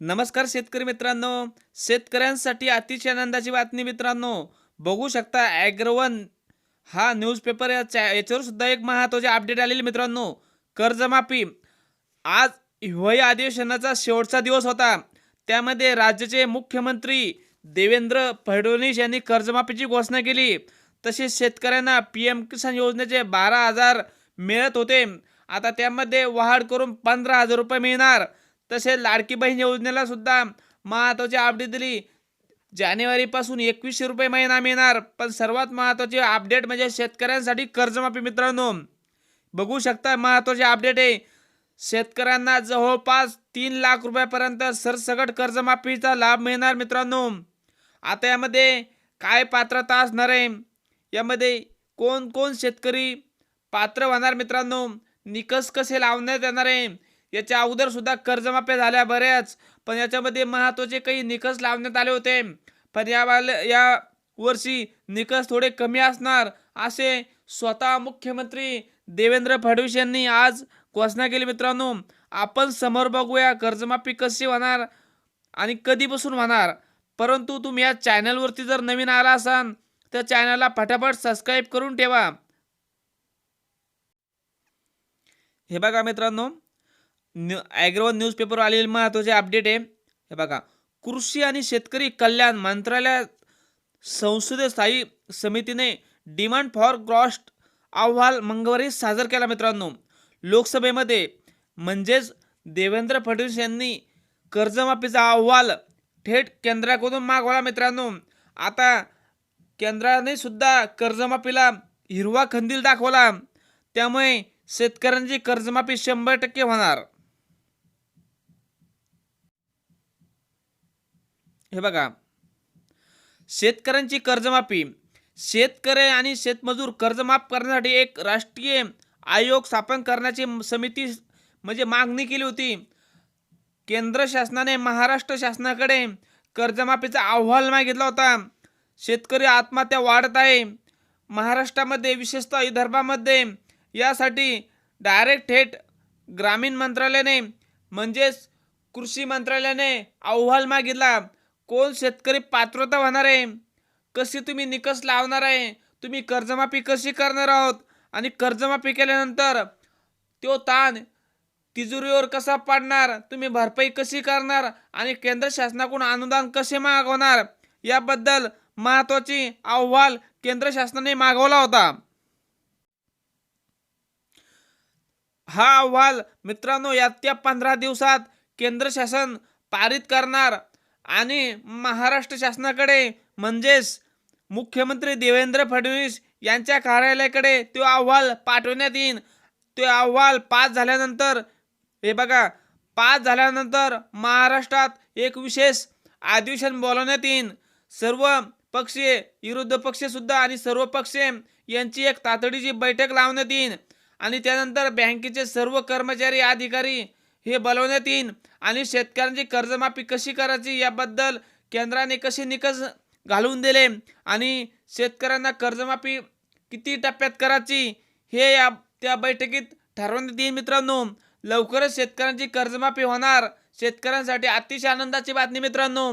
नमस्कार शेतकरी मित्रांनो. शेतकऱ्यांसाठी अतिशय आनंदाची बातमी मित्रांनो. बघू शकता ॲग्रोवन हा न्यूजपेपर याच्या याच्यावर सुद्धा एक महत्त्वाचे अपडेट आलेले मित्रांनो. कर्जमाफी. आज हिवाळी अधिवेशनाचा शेवटचा दिवस होता. त्यामध्ये राज्याचे मुख्यमंत्री देवेंद्र फडणवीस यांनी कर्जमाफीची घोषणा केली. तसेच शेतकऱ्यांना पी एम किसान योजनेचे बारा हजार मिळत होते. आता त्यामध्ये वाढ करून पंधरा हजार रुपये मिळणार. तसेच लाडकी बहीण योजनेला सुद्धा महत्त्वाची अपडेट दिली. जानेवारीपासून एकवीसशे रुपये महिना मिळणार पण सर्वात महत्त्वाचे अपडेट म्हणजे शेतकऱ्यांसाठी कर्जमाफी मित्रांनो. बघू शकता महत्त्वाचे अपडेट आहे. शेतकऱ्यांना जवळपास तीन लाख रुपयापर्यंत सरसकट कर्जमाफीचा लाभ मिळणार मित्रांनो. आता यामध्ये काय पात्रता असणार आहे? यामध्ये कोण कोण शेतकरी पात्र होणार मित्रांनो? निकष कसे लावण्यात येणार आहे? याच्या अगोदर सुद्धा कर्जमाफ्या झाल्या बऱ्याच पण याच्यामध्ये महत्त्वाचे काही निकष लावण्यात आले होते. पण या या वर्षी निकष थोडे कमी असणार असे स्वतः मुख्यमंत्री देवेंद्र फडणवीस यांनी आज घोषणा केली मित्रांनो. आपण समोर बघूया कर्जमाफी कशी होणार आणि कधीपासून होणार. परंतु तुम्ही या चॅनलवरती जर नवीन आला असाल तर चॅनलला फटाफट सबस्क्राईब करून ठेवा. हे बघा मित्रांनो न्यू ॲग्रोवन न्यूजपेपर आलेले महत्त्वाचे अपडेट आहे. हे बघा कृषी आणि शेतकरी कल्याण मंत्रालयात संसदीय स्थायी समितीने डिमांड फॉर ग्रॉस्ट अहवाल मंगळवारी सादर केला मित्रांनो. लोकसभेमध्ये म्हणजेच देवेंद्र फडणवीस यांनी कर्जमाफीचा अहवाल थेट केंद्राकडून मागवला मित्रांनो. आता केंद्राने सुद्धा कर्जमाफीला हिरवा खंदील दाखवला. त्यामुळे शेतकऱ्यांची कर्जमाफी शंभर टक्के होणार. हे बघा. शेतकऱ्यांची कर्जमाफी. शेतकरी आणि शेतमजूर कर्जमाफ करण्यासाठी एक राष्ट्रीय आयोग स्थापन करण्याची समिती म्हणजे मागणी केली होती. केंद्र शासनाने महाराष्ट्र शासनाकडे कर्जमाफीचा अहवाल मागितला होता. शेतकरी आत्महत्या वाढत आहे. महाराष्ट्रामध्ये विशेषतः विदर्भामध्ये यासाठी डायरेक्ट थेट ग्रामीण मंत्रालयाने म्हणजेच कृषी मंत्रालयाने अहवाल मागितला. कोण शेतकरी पात्रता होणार आहे? कशी तुम्ही निकष लावणार आहे? तुम्ही कर्जमाफी कशी करणार आहोत? आणि कर्जमाफी केल्यानंतर तो ताण तिजोरीवर कसा पाडणार? तुम्ही भरपाई कशी करणार? आणि केंद्र शासनाकडून अनुदान कसे मागवणार? याबद्दल महत्त्वाची अहवाल केंद्र शासनाने मागवला होता. हा अहवाल मित्रांनो येत्या पंधरा दिवसात केंद्र शासन पारित करणार. आणि महाराष्ट्र शासनाकडे म्हणजेच मुख्यमंत्री देवेंद्र फडणवीस यांच्या कार्यालयाकडे तो अहवाल पाठवण्यात येईन. तो अहवाल पास झाल्यानंतर हे बघा पास झाल्यानंतर महाराष्ट्रात एक विशेष अधिवेशन बोलावण्यात येईल सर्व पक्षीय विरुद्ध पक्षसुद्धा आणि सर्व पक्षीय यांची एक तातडीची बैठक लावण्यात येईल आणि त्यानंतर बँकेचे सर्व कर्मचारी अधिकारी हे बोलवण्यात येईन. आणि शेतकऱ्यांची कर्जमाफी कशी करायची याबद्दल केंद्राने कसे निकष घालून दिले? आणि शेतकऱ्यांना कर्जमाफी किती टप्प्यात करायची? हे या त्या बैठकीत ठरवण्यात येईल मित्रांनो. लवकरच शेतकऱ्यांची कर्जमाफी होणार. शेतकऱ्यांसाठी अतिशय आनंदाची बातमी मित्रांनो.